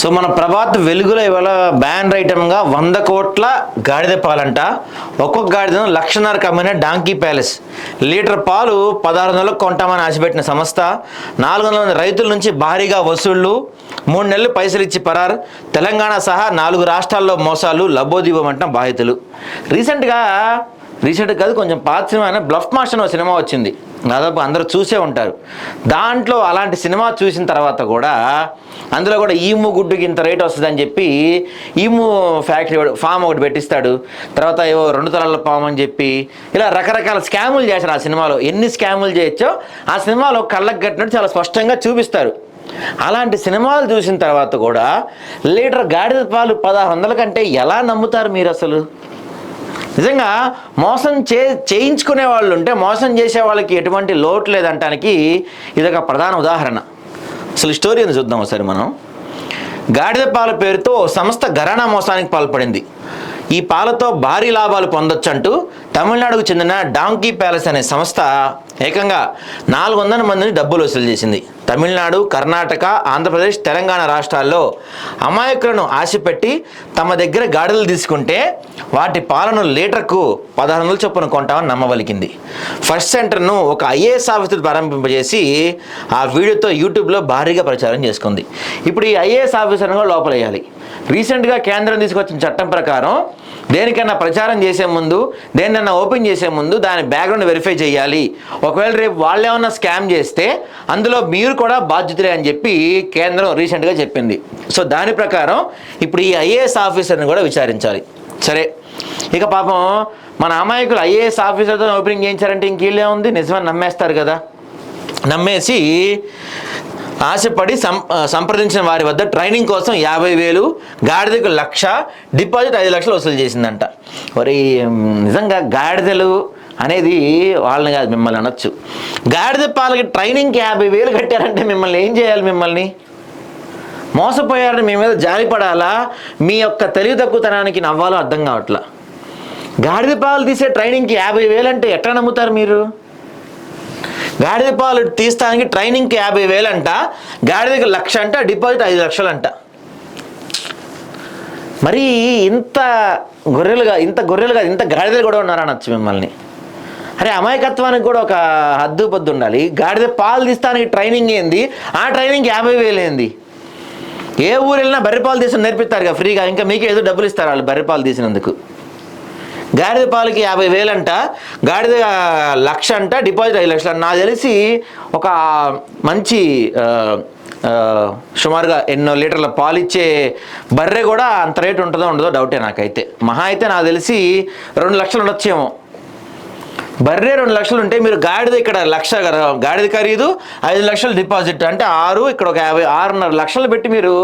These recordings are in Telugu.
సో మన ప్రభాత్ వెలుగులో ఇవాళ బ్యాన్ ఐటమ్గా వంద కోట్ల గాడిద పాలంట. ఒక్కొక్క గాడిదను లక్షన్నర కమ్మిన డాంకీ ప్యాలెస్. లీటర్ పాలు పదహారు వందలకు కొంటామని ఆశపెట్టిన సంస్థ నాలుగు వందల మంది రైతుల నుంచి భారీగా వసూళ్ళు మూడు నెలలు పైసలు ఇచ్చి పరార్. తెలంగాణ సహా నాలుగు రాష్ట్రాల్లో మోసాలు లబోదీపమంట బాధితులు. రీసెంట్గా రీసెంట్ కాదు కొంచెం పాత సినిమా అయినా బ్లఫ్ మాస్టర్ అనే సినిమా వచ్చింది. దాదాపు అందరూ చూసే ఉంటారు. దాంట్లో అలాంటి సినిమా చూసిన తర్వాత కూడా అందులో కూడా ఈము గుడ్డుకి ఇంత రేట్ వస్తుందని చెప్పి ఈము ఫ్యాక్టరీ ఫామ్ ఒకటి పెట్టిస్తాడు. తర్వాత ఏవో రెండు తరాల ఫామ్ అని చెప్పి ఇలా రకరకాల స్కాములు చేశారు ఆ సినిమాలో. ఎన్ని స్కాములు చేయొచ్చో ఆ సినిమాలో కళ్ళకు కట్టినట్టు చాలా స్పష్టంగా చూపిస్తారు. అలాంటి సినిమాలు చూసిన తర్వాత కూడా లీటర్ గాడిద పాలు పదహారు వందల కంటే ఎలా నమ్ముతారు మీరు అసలు? నిజంగా మోసం చే చేయించుకునే వాళ్ళు ఉంటే మోసం చేసే వాళ్ళకి ఎటువంటి లోటు లేదంటానికి ఇదొక ప్రధాన ఉదాహరణ. అసలు స్టోరీ చూద్దాం ఒకసారి మనం. గాడిద పాల పేరుతో సంస్థ ఘరానా మోసానికి పాల్పడింది. ఈ పాలతో భారీ లాభాలు పొందొచ్చంటూ తమిళనాడుకు చెందిన డాంకీ ప్యాలెస్ అనే సంస్థ ఏకంగా నాలుగు వందల మందిని డబ్బులు వసూలు చేసింది. తమిళనాడు కర్ణాటక ఆంధ్రప్రదేశ్ తెలంగాణ రాష్ట్రాల్లో అమాయకులను ఆశపెట్టి తమ దగ్గర గాడిదలు తీసుకుంటే వాటి పాలను లీటర్కు పదహారు వందల చొప్పున కొంటామని నమ్మవలికింది. ఫస్ట్ సెంటర్ను ఒక ఐఏఎస్ ఆఫీసర్ ప్రారంభింపజేసి ఆ వీడియోతో యూట్యూబ్లో భారీగా ప్రచారం చేసుకుంది. ఇప్పుడు ఈ ఐఏఎస్ ఆఫీసర్ను కూడా లోపలేయాలి. రీసెంట్గా కేంద్రం తీసుకొచ్చిన చట్టం ప్రకారం దేనికైనా ప్రచారం చేసే ముందు దేన్నైనా ఓపెన్ చేసే ముందు దాని బ్యాక్గ్రౌండ్ వెరిఫై చేయాలి. ఒకవేళ రేపు వాళ్ళు ఏమన్నా స్కామ్ చేస్తే అందులో మీరు కూడా బాధ్యతలే అని చెప్పి కేంద్రం రీసెంట్గా చెప్పింది. సో దాని ప్రకారం ఇప్పుడు ఈ ఐఏఎస్ ఆఫీసర్ని కూడా విచారించాలి. సరే. ఇక పాపం మన అమాయకులు ఐఏఎస్ ఆఫీసర్తో ఓపెనింగ్ చేయించారంటే ఇంకేళ్ళే ఉంది. నిజమని నమ్మేస్తారు కదా. నమ్మేసి ఆశపడి సం సంప్రదించిన వారి వద్ద ట్రైనింగ్ కోసం యాభై వేలు గాడిదకు లక్ష డిపాజిట్ ఐదు లక్షలు వసూలు చేసిందంట. మరి నిజంగా గాడిదలు అనేది వాళ్ళని కాదు మిమ్మల్ని అనొచ్చు. గాడిద పాలకి ట్రైనింగ్కి యాభై వేలు కట్టారంటే మిమ్మల్ని ఏం చేయాలి మిమ్మల్ని? మోసపోయారని మీ మీద జాలిపడాలా? మీ యొక్క తెలివి తక్కువతనానికి నవ్వాలో అర్థం కావట్లా. గాడిద పాలు తీసే ట్రైనింగ్కి యాభై వేలు అంటే ఎట్లా నమ్ముతారు మీరు? గాడిద పాలు తీస్తానికి ట్రైనింగ్కి యాభై వేలు అంట గాడిదకి లక్ష అంట డిపాజిట్ ఐదు లక్షలు అంట మరి ఇంత గొర్రెలుగా ఇంత గొర్రెలుగా ఇంత గాడిదలు కూడా ఉన్నారనొచ్చు మిమ్మల్ని? అరే అమాయకత్వానికి కూడా ఒక హద్దు పొద్దు ఉండాలి. గాడిద పాలు తీస్తానికి ట్రైనింగ్ ఏంది? ఆ ట్రైనింగ్ యాభై వేలు ఏంది? ఏ ఊరు వెళ్ళినా బర్రె పాలు తీసి నేర్పిస్తారు కదా ఫ్రీగా ఇంకా మీకే ఏదో డబ్బులు ఇస్తారు వాళ్ళు బర్రె పాలు తీసినందుకు. గాడిద పాలకి యాభై వేలంట గాడిద లక్ష అంట డిపాజిట్ ఐదు లక్షలు. నాకు తెలిసి ఒక మంచి సుమారుగా ఎన్నో లీటర్ల పాలు ఇచ్చే బర్రె కూడా అంత రేటు ఉంటుందో ఉండదో డౌటే నాకైతే. మహా అయితే నాకు తెలిసి రెండు లక్షలు ఉండొచ్చేమో. బర్రె రెండు లక్షలు ఉంటే మీరు గాడిద ఇక్కడ లక్ష గాడిద ఖరీదు ఐదు లక్షలు డిపాజిట్. అంటే ఆరు ఇక్కడ ఒక యాభై ఆరున్నర లక్షలు పెట్టి మీరు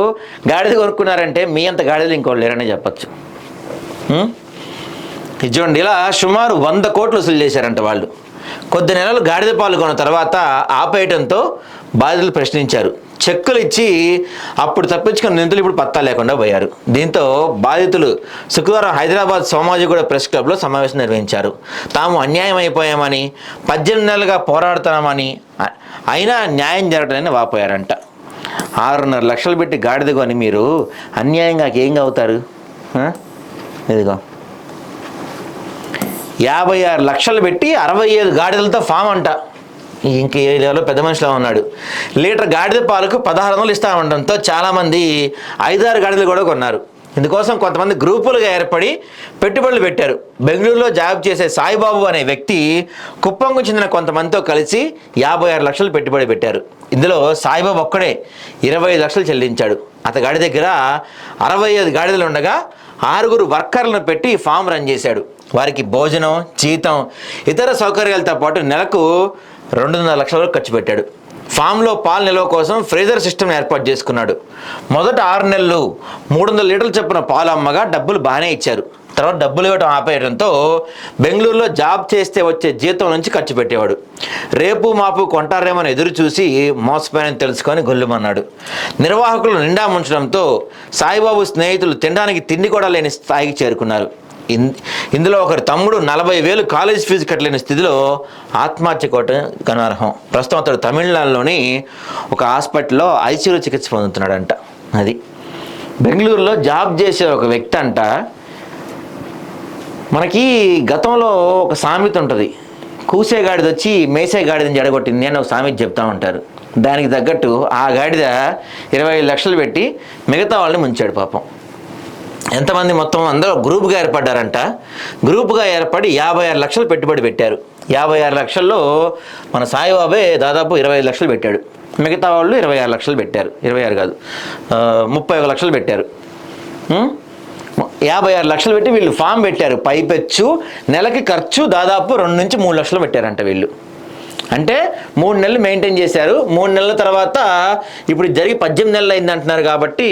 గాడిద కొనుక్కున్నారంటే మీ అంత గాడిదలు ఇంకోళ్ళు లేరనే చెప్పచ్చు. చూడండి ఇలా సుమారు వంద కోట్లు వసూలు చేశారంట వాళ్ళు. కొద్ది నెలలు గాడిద పాలు కొన్న తర్వాత ఆపేయడంతో బాధితులు ప్రశ్నించారు. చెక్కులు ఇచ్చి అప్పుడు తప్పించుకున్న నిందులు ఇప్పుడు పత్తా లేకుండా పోయారు. దీంతో బాధితులు శుక్రవారం హైదరాబాద్ సోమాజిగూడ ప్రెస్ క్లబ్లో సమావేశం నిర్వహించారు. తాము అన్యాయం అయిపోయామని పద్దెనిమిది నెలలుగా పోరాడుతున్నామని అయినా న్యాయం జరగలేదని వాపోయారంట. ఆరున్నర లక్షలు పెట్టి గాడిద కొని మీరు అన్యాయంగా ఏం అవుతారు ఇదిగో. యాభై ఆరు లక్షలు పెట్టి అరవై ఐదు గాడిదలతో ఫామ్ అంట. ఇంక ఏ పెద్ద మనిషిలో ఉన్నాడు. లీటర్ గాడిద పాలకు పదహారు వందలు ఇస్తామంటంతో చాలామంది ఐదారు గాడిదలు కూడా కొన్నారు. ఇందుకోసం కొంతమంది గ్రూపులుగా ఏర్పడి పెట్టుబడులు పెట్టారు. బెంగళూరులో జాబ్ చేసే సాయిబాబు అనే వ్యక్తి కుప్పంకు చెందిన కొంతమందితో కలిసి యాభై ఆరు లక్షలు పెట్టుబడి పెట్టారు. ఇందులో సాయిబాబు ఒక్కడే ఇరవై ఐదు లక్షలు చెల్లించాడు. అతగాడి దగ్గర అరవై ఐదు గాడిదలు ఉండగా ఆరుగురు వర్కర్లను పెట్టి ఫామ్ రన్ చేశాడు. వారికి భోజనం జీతం ఇతర సౌకర్యాలతో పాటు నెలకు రెండున్నర లక్షల వరకు ఖర్చు పెట్టాడు. ఫామ్లో పాలు నిల్వ కోసం ఫ్రీజర్ సిస్టమ్ ఏర్పాటు చేసుకున్నాడు. మొదట ఆరు నెలలు మూడు వందల లీటర్లు చొప్పున పాలు అమ్మగా డబ్బులు బాగానే ఇచ్చారు. తర్వాత డబ్బులు ఇవ్వడం ఆపేయడంతో బెంగళూరులో జాబ్ చేస్తే వచ్చే జీతం నుంచి ఖర్చు పెట్టేవాడు. రేపు మాపు కొంటారేమని ఎదురు చూసి మోసపోయానని తెలుసుకొని గొల్లుమన్నాడు. నిర్వాహకులు నిండా ముంచడంతో సాయిబాబు స్నేహితులు తినడానికి తిండి కూడా లేని స్థాయికి చేరుకున్నారు. ఇందులో ఒకరి తమ్ముడు నలభై వేలు కాలేజ్ ఫీజు కట్టలేని స్థితిలో ఆత్మహత్య కోవటం గనార్హం ప్రస్తుతం అతడు తమిళనాడులోని ఒక హాస్పిటల్లో ఐసీయూలో చికిత్స పొందుతున్నాడంట. అది. బెంగళూరులో జాబ్ చేసే ఒక వ్యక్తి అంట. మనకి గతంలో ఒక సామెత ఉంటుంది. కూసే గాడిద వచ్చి మేసే గాడిదని జడగొట్టింది నేను ఒక సామెత చెప్తా ఉంటారు. దానికి తగ్గట్టు ఆ గాడిద ఇరవై ఐదు లక్షలు పెట్టి మిగతా వాళ్ళని ముంచాడు పాపం. ఎంతమంది మొత్తం అందరూ గ్రూప్గా ఏర్పడ్డారంట? గ్రూప్గా ఏర్పడి యాభై ఆరు లక్షలు పెట్టుబడి పెట్టారు. యాభై ఆరు లక్షల్లో మన సాయిబాబే దాదాపు ఇరవై ఐదు లక్షలు పెట్టాడు. మిగతా వాళ్ళు ఇరవై ఆరు లక్షలు పెట్టారు. ఇరవై ఆరు కాదు. ముప్పై ఒక లక్షలు పెట్టారు. యాభై ఆరు లక్షలు పెట్టి వీళ్ళు ఫామ్ పెట్టారు. పైపెచ్చు నెలకి ఖర్చు దాదాపు రెండు నుంచి మూడు లక్షలు పెట్టారంట వీళ్ళు. అంటే మూడు నెలలు మెయింటైన్ చేశారు. మూడు నెలల తర్వాత ఇప్పుడు జరిగి పద్దెనిమిది నెలలు అయింది అంటున్నారు కాబట్టి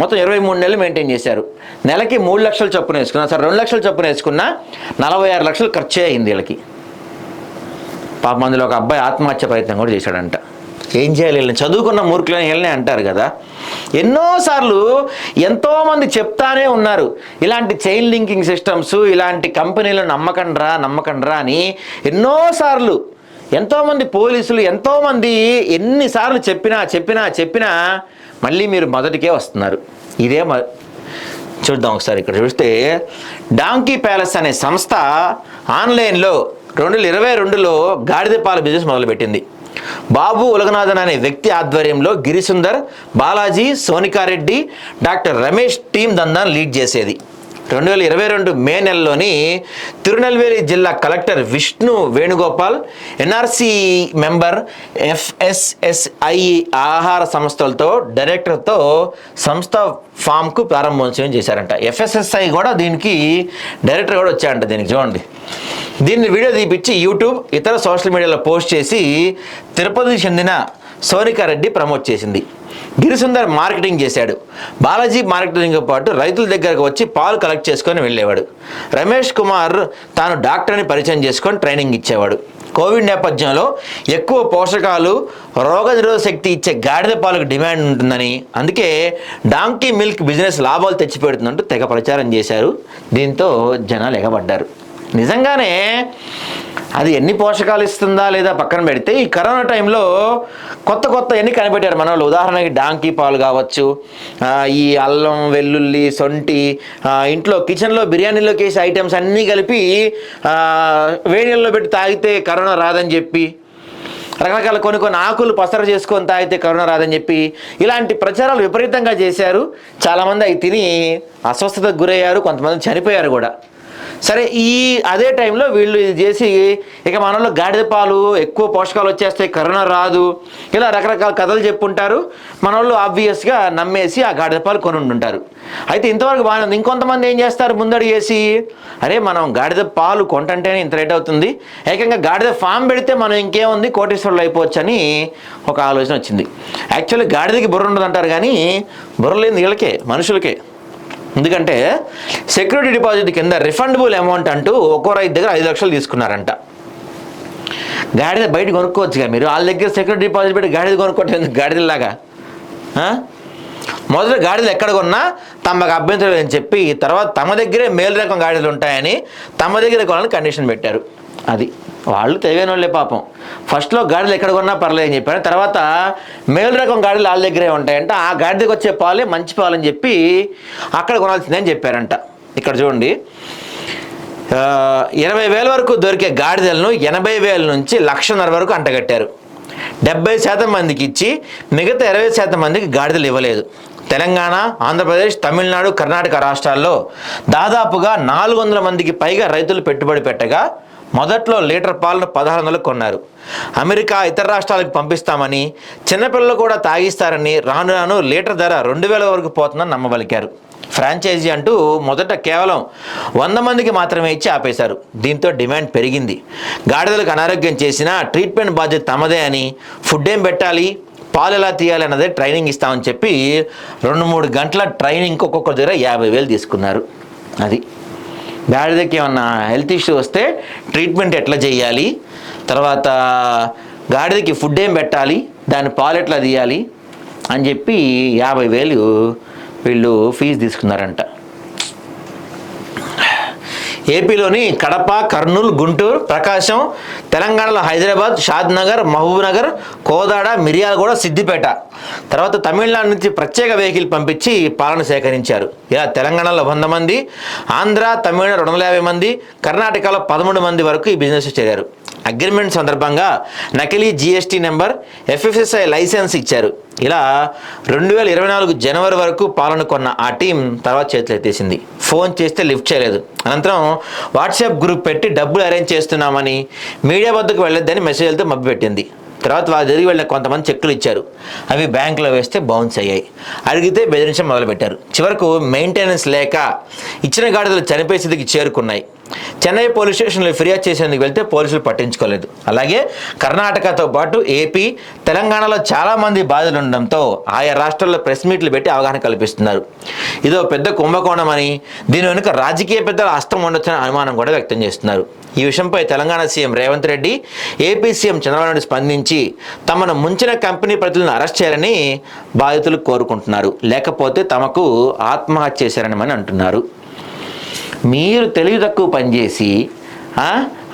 మొత్తం ఇరవై మూడు నెలలు మెయింటైన్ చేశారు. నెలకి మూడు లక్షలు చొప్పున వేసుకున్నా సరే రెండు లక్షలు చొప్పున వేసుకున్నా నలభై ఆరు లక్షలు ఖర్చే అయింది వీళ్ళకి. పాప మందులో ఒక అబ్బాయి ఆత్మహత్య ప్రయత్నం కూడా చేశాడంట. ఏం చేయాలి వీళ్ళని? చదువుకున్న మూర్ఖులని వీళ్ళనే అంటారు కదా. ఎన్నోసార్లు ఎంతోమంది చెప్తానే ఉన్నారు. ఇలాంటి చైన్ లింకింగ్ సిస్టమ్స్ ఇలాంటి కంపెనీలు నమ్మకండ్రా నమ్మకండ్రా అని ఎన్నోసార్లు ఎంతోమంది పోలీసులు ఎంతోమంది ఎన్నిసార్లు చెప్పినా చెప్పినా చెప్పినా మళ్ళీ మీరు మొదటికే వస్తున్నారు. ఇదే చూద్దాం ఒకసారి ఇక్కడ చూస్తే డాంకీ ప్యాలెస్ అనే సంస్థ ఆన్లైన్లో రెండు వేల ఇరవై రెండులో గాడిద పాల బిజినెస్ మొదలుపెట్టింది. బాబు ఉలగనాథన్ అనే వ్యక్తి ఆధ్వర్యంలో గిరిసుందర్ బాలాజీ సోనికారెడ్డి డాక్టర్ రమేష్ టీం దందాన్ని లీడ్ చేసేది. రెండు వేల ఇరవై రెండు మే నెలలోని తిరునెల్వేలి జిల్లా collector Vishnu Venugopal NRC member FSSI ఆహార సంస్థలతో డైరెక్టర్తో సంస్థ ఫామ్కు ప్రారంభోత్సవం చేశారంట. ఎఫ్ఎస్ఎస్ఐ కూడా దీనికి డైరెక్టర్ కూడా వచ్చాయంట దీనికి చూడండి. దీన్ని వీడియో తీపిచ్చి యూట్యూబ్ ఇతర సోషల్ మీడియాలో పోస్ట్ చేసి తిరుపతికి చెందిన సోనికారెడ్డి ప్రమోట్ చేసింది. గిరిసుందర్ మార్కెటింగ్ చేశాడు. బాలాజీ మార్కెటింగ్తో పాటు రైతుల దగ్గరకు వచ్చి పాలు కలెక్ట్ చేసుకొని వెళ్ళేవాడు. రమేష్ కుమార్ తాను డాక్టర్ని పరిచయం చేసుకొని ట్రైనింగ్ ఇచ్చేవాడు. కోవిడ్ నేపథ్యంలో ఎక్కువ పోషకాలు రోగనిరోధక శక్తి ఇచ్చే గాడిద పాలకు డిమాండ్ ఉంటుందని అందుకే డాంకీ మిల్క్ బిజినెస్ లాభాలు తెచ్చిపెడుతుందంటూ తెగ ప్రచారం చేశారు. దీంతో జనాలు ఎగబడ్డారు. నిజంగానే అది ఎన్ని పోషకాలు ఇస్తుందా లేదా పక్కన పెడితే ఈ కరోనా టైంలో కొత్త కొత్త ఎన్ని కనిపెట్టారు మన వాళ్ళు ఉదాహరణకి డాంకీ పాలు కావచ్చు ఈ అల్లం వెల్లుల్లి సొంటి ఇంట్లో కిచెన్లో బిర్యానీలోకి వేసే ఐటమ్స్ అన్నీ కలిపి వేడిలో పెట్టి తాగితే కరోనా రాదని చెప్పి రకరకాల కొన్ని కొన్ని ఆకులు పసర చేసుకొని తాగితే కరోనా రాదని చెప్పి ఇలాంటి ప్రచారాలు విపరీతంగా చేశారు. చాలామంది అవి తిని అస్వస్థతకు గురయ్యారు కొంతమంది చనిపోయారు కూడా. సరే ఈ అదే టైంలో వీళ్ళు ఇది చేసి ఇక మనలో గాడిద పాలు ఎక్కువ పోషకాలు వచ్చేస్తాయి కరోనా రాదు ఇలా రకరకాల కథలు చెప్పుంటారు. మన వాళ్ళు ఆబ్వియస్గా నమ్మేసి ఆ గాడిద పాలు కొనుంటుంటారు అయితే ఇంతవరకు బాగానే ఉంది. ఇంకొంతమంది ఏం చేస్తారు? ముందడుగు చేసి అరే మనం గాడిద పాలు కొంటంటేనే ఇంత రేట్ అవుతుంది. ఏకంగా గాడిద ఫామ్ పెడితే మనం ఇంకేముంది? కోటేశ్వరులు అయిపోవచ్చు అని ఒక ఆలోచన వచ్చింది. యాక్చువల్లీ గాడిదకి బుర్ర ఉండదు అంటారు కానీ బుర్ర లేని వీళ్ళకే మనుషులకే. ఎందుకంటే సెక్యూరిటీ డిపాజిట్ కింద రిఫండబుల్ అమౌంట్ అంటూ ఒక్కో రైతు దగ్గర ఐదు లక్షలు తీసుకున్నారంట. గాడిద బయట కొనుక్కోవచ్చుగా మీరు. వాళ్ళ దగ్గర సెక్యూరిటీ డిపాజిట్ పెట్టి గాడిద కొనుక్కోవటం గాడిదలాగా మొదట గాడిదలు ఎక్కడ కొన్నా తమకు అభ్యంతరం అని చెప్పి తర్వాత తమ దగ్గరే మేలు రకం గాడిదలు ఉంటాయని తమ దగ్గర కొనాలని కండిషన్ పెట్టారు. అది. వాళ్ళు తెలియని వాళ్ళే పాపం ఫస్ట్లో గాడిదలు ఎక్కడ కొన్నా పర్లేదు అని చెప్పారు తర్వాత మేలు రకం గాడిలు వాళ్ళ దగ్గరే ఉంటాయంట. ఆ గాడిదకి వచ్చే పాలే మంచి పాలు అని చెప్పి అక్కడ కొనాల్సిందని చెప్పారంట. ఇక్కడ చూడండి. ఇరవై వేల వరకు దొరికే గాడిదలను ఎనభై వేల నుంచి లక్షన్నర వరకు అంటగట్టారు. డెబ్బై శాతం మందికి ఇచ్చి మిగతా ఇరవై శాతం మందికి గాడిదలు ఇవ్వలేదు. తెలంగాణ ఆంధ్రప్రదేశ్ తమిళనాడు కర్ణాటక రాష్ట్రాల్లో దాదాపుగా నాలుగు వందల మందికి పైగా రైతులు పెట్టుబడి పెట్టగా మొదట్లో లీటర్ పాలను పదహారు వందలకు కొన్నారు. అమెరికా ఇతర రాష్ట్రాలకు పంపిస్తామని చిన్నపిల్లలు కూడా తాగిస్తారని రాను రాను లీటర్ ధర రెండు వేల వరకు పోతుందని నమ్మబలికారు. ఫ్రాంచైజీ అంటూ మొదట కేవలం వంద మందికి మాత్రమే ఇచ్చి ఆపేశారు. దీంతో డిమాండ్ పెరిగింది. గాడిదలకు అనారోగ్యం చేసినా ట్రీట్మెంట్ బాధ్యత తమదే అని ఫుడ్ ఏం పెట్టాలి పాలు ఎలా తీయాలి అన్నదే ట్రైనింగ్ ఇస్తామని చెప్పి రెండు మూడు గంటల ట్రైనింగ్ ఒక్కొక్క దగ్గర యాభై వేలు తీసుకున్నారు. అది గాడిదకి ఏమన్నా హెల్త్ ఇష్యూ వస్తే ట్రీట్మెంట్ ఎట్లా చేయాలి? తర్వాత గాడిదకి ఫుడ్ ఏం పెట్టాలి? దాని పాలు ఎట్లా తీయాలి? అని చెప్పి యాభై వేలు వీళ్ళు ఫీజు తీసుకున్నారంట. ఏపీలోని కడప కర్నూలు గుంటూరు ప్రకాశం తెలంగాణలో హైదరాబాద్ షాద్ నగర్ మహబూబ్ నగర్ కోదాడ మిర్యాలగూడ సిద్దిపేట. తర్వాత తమిళనాడు నుంచి ప్రత్యేక వెహికల్ పంపించి పాలన సేకరించారు. ఇలా తెలంగాణలో వంద మంది ఆంధ్ర తమిళనాడు రెండు వందల యాభై మంది కర్ణాటకలో పదమూడు మంది వరకు ఈ బిజినెస్ చేరారు. అగ్రిమెంట్ సందర్భంగా నకిలీ జీఎస్టీ నెంబర్ ఎఫ్ఎఫ్ఎస్ఐ లైసెన్స్ ఇచ్చారు. ఇలా రెండు వేల ఇరవై నాలుగు జనవరి వరకు పాలన కొన్న ఆ టీం తర్వాత చేతులు ఎత్తేసింది. ఫోన్ చేస్తే లిఫ్ట్ చేయలేదు. అనంతరం వాట్సాప్ గ్రూప్ పెట్టి డబ్బులు అరేంజ్ చేస్తున్నామని మీడియా వద్దకు వెళ్ళొద్దని మెసేజ్లతో మభ్యపెట్టింది. తర్వాత వాళ్ళు తిరిగి వెళ్ళిన కొంతమంది చెక్కులు ఇచ్చారు. అవి బ్యాంకులో వేస్తే బౌన్స్ అయ్యాయి. అడిగితే బెదిరించడం మొదలుపెట్టారు. చివరకు మెయింటెనెన్స్ లేక ఇచ్చిన గాడిదలు చనిపోయే స్థితికి చేరుకున్నాయి. చెన్నై పోలీస్ స్టేషన్లో ఫిర్యాదు చేసేందుకు వెళ్తే పోలీసులు పట్టించుకోలేదు. అలాగే కర్ణాటకతో పాటు ఏపీ తెలంగాణలో చాలామంది బాధలు ఉండడంతో ఆయా రాష్ట్రాల్లో ప్రెస్ మీట్లు పెట్టి అవగాహన కల్పిస్తున్నారు. ఇదో పెద్ద కుంభకోణం అని దీని వెనుక రాజకీయ పెద్దల హస్తం ఉండొచ్చని అనుమానం కూడా వ్యక్తం చేస్తున్నారు. ఈ విషయంపై Telangana CM Revanth Reddy AP CM Chandrababu Naidu స్పందించి తమను ముంచిన కంపెనీ ప్రతినిధులను అరెస్ట్ చేయాలని బాధితులు కోరుకుంటున్నారు. లేకపోతే తమకు ఆత్మహత్య చేశారని అని అంటున్నారు. మీరు తెలివి తక్కువ పనిచేసి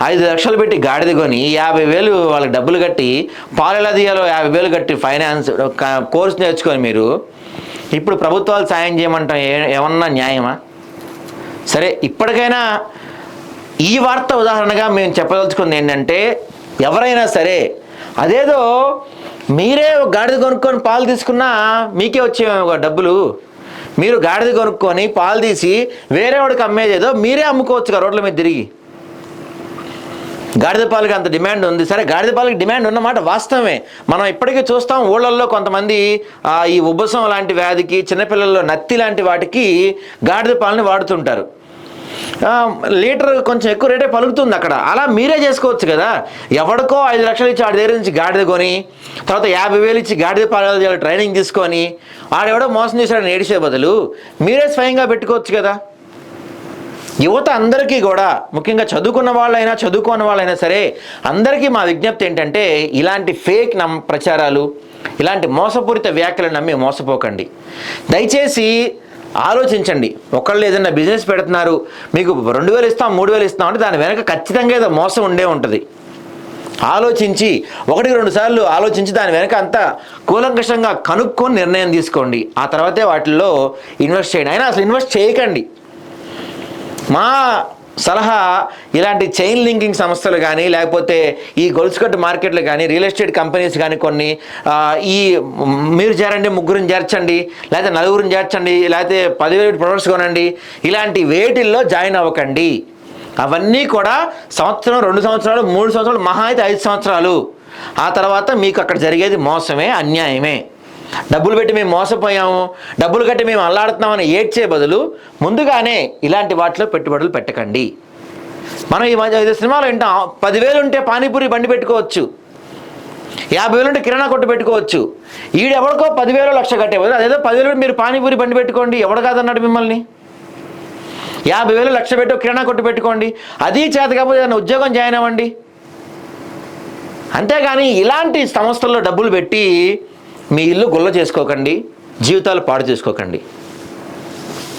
ఐదు లక్షలు పెట్టి గాడిద కొని యాభై వేలు వాళ్ళకి డబ్బులు కట్టి పాలు యాభై వేలు కట్టి ఫైనాన్స్ కోర్స్ నేర్చుకొని మీరు ఇప్పుడు ప్రభుత్వాలు సాయం చేయమంటాం ఏ- ఏమన్నా న్యాయమా? సరే ఇప్పటికైనా ఈ వార్త ఉదాహరణగా మేము చెప్పదలుచుకుంది ఏంటంటే ఎవరైనా సరే అదేదో మీరే గాడిద కొనుక్కొని పాలు తీసుకున్నా మీకే వచ్చేమో డబ్బులు. మీరు గాడిద కొనుక్కొని పాలు తీసి వేరే వాడికి అమ్మేదేదో మీరే అమ్ముకోవచ్చు కదా రోడ్ల మీద తిరిగి. గాడిద పాలకి అంత డిమాండ్ ఉంది. సరే గాడిద పాలకి డిమాండ్ ఉన్నమాట వాస్తవమే. మనం ఇప్పటికీ చూస్తాం ఊళ్ళల్లో కొంతమంది ఈ ఉబ్బసం లాంటి వ్యాధికి చిన్నపిల్లల్లో నత్తి లాంటి వాటికి గాడిద పాలని వాడుతుంటారు. లీటర్ కొంచెం ఎక్కువ రేటే పలుకుతుంది అక్కడ. అలా మీరే చేసుకోవచ్చు కదా. ఎవడికో ఐదు లక్షలు ఇచ్చి ఆడి దగ్గర నుంచి గాడిద కొని తర్వాత యాభై వేలు ఇచ్చి గాడిద పాల ట్రైనింగ్ తీసుకొని ఆడెవడో మోసం చేశాడని ఏడిసే బదులు మీరే స్వయంగా పెట్టుకోవచ్చు కదా. యువత అందరికీ కూడా ముఖ్యంగా చదువుకున్న వాళ్ళైనా చదువుకోని వాళ్ళైనా సరే అందరికీ మా విజ్ఞప్తి ఏంటంటే ఇలాంటి ఫేక్ నమ్ ప్రచారాలు ఇలాంటి మోసపూరిత వ్యాఖ్యలు నమ్మి మోసపోకండి. దయచేసి ఆలోచించండి. ఒకళ్ళు ఏదైనా బిజినెస్ పెడుతున్నారు మీకు రెండు వేలు ఇస్తాం మూడు వేలు ఇస్తాం అంటే దాని వెనక ఖచ్చితంగా ఏదో మోసం ఉండే ఉంటుంది. ఆలోచించి ఒకటి రెండు సార్లు ఆలోచించి దాని వెనక అంతా కూలంకషంగా కనుక్కొని నిర్ణయం తీసుకోండి. ఆ తర్వాతే వాటిల్లో ఇన్వెస్ట్ చేయండి. అయినా అసలు ఇన్వెస్ట్ చేయకండి. మా సలహా ఇలాంటి చైన్ లింకింగ్ సంస్థలు కానీ లేకపోతే ఈ గొలుసుకట్టు మార్కెట్లు కానీ రియల్ ఎస్టేట్ కంపెనీస్ కానీ కొన్ని ఈ మీరు చేరండి ముగ్గురిని చేర్చండి లేకపోతే నలుగురిని చేర్చండి లేకపోతే పదివేలు ప్రొడక్ట్స్ కొనండి ఇలాంటి వేటిల్లో జాయిన్ అవ్వకండి. అవన్నీ కూడా సంవత్సరం రెండు సంవత్సరాలు మూడు సంవత్సరాలు మహా అయితే ఐదు సంవత్సరాలు. ఆ తర్వాత మీకు అక్కడ జరిగేది మోసమే అన్యాయమే. డబ్బులు పెట్టి మేము మోసపోయాము డబ్బులు కట్టి మేము అల్లాడుతున్నామని ఏడ్చే బదులు ముందుగానే ఇలాంటి వాటిలో పెట్టుబడులు పెట్టకండి. మనం ఈ మధ్య ఐదు సినిమాలు వింటాం. పదివేలు ఉంటే పానీపూరి బండి పెట్టుకోవచ్చు. యాభై వేలు ఉంటే కిరాణా కొట్టు పెట్టుకోవచ్చు. ఈడు ఎవరికో పదివేలు లక్ష కట్టే బదులు అదేదో పదివేలు మీరు పానీపూరి బండి పెట్టుకోండి. ఎవడు కాదన్నాడు మిమ్మల్ని? యాభై వేలు లక్ష పెట్టి కిరాణా కొట్టు పెట్టుకోండి. అది చేత కాకపోతే ఏదైనా ఉద్యోగం జాయిన్ అవ్వండి. అంతేగాని ఇలాంటి సంస్థల్లో డబ్బులు పెట్టి మీ ఇల్లు గుల్ల చేసుకోకండి జీవితాలు పాడు చేసుకోకండి.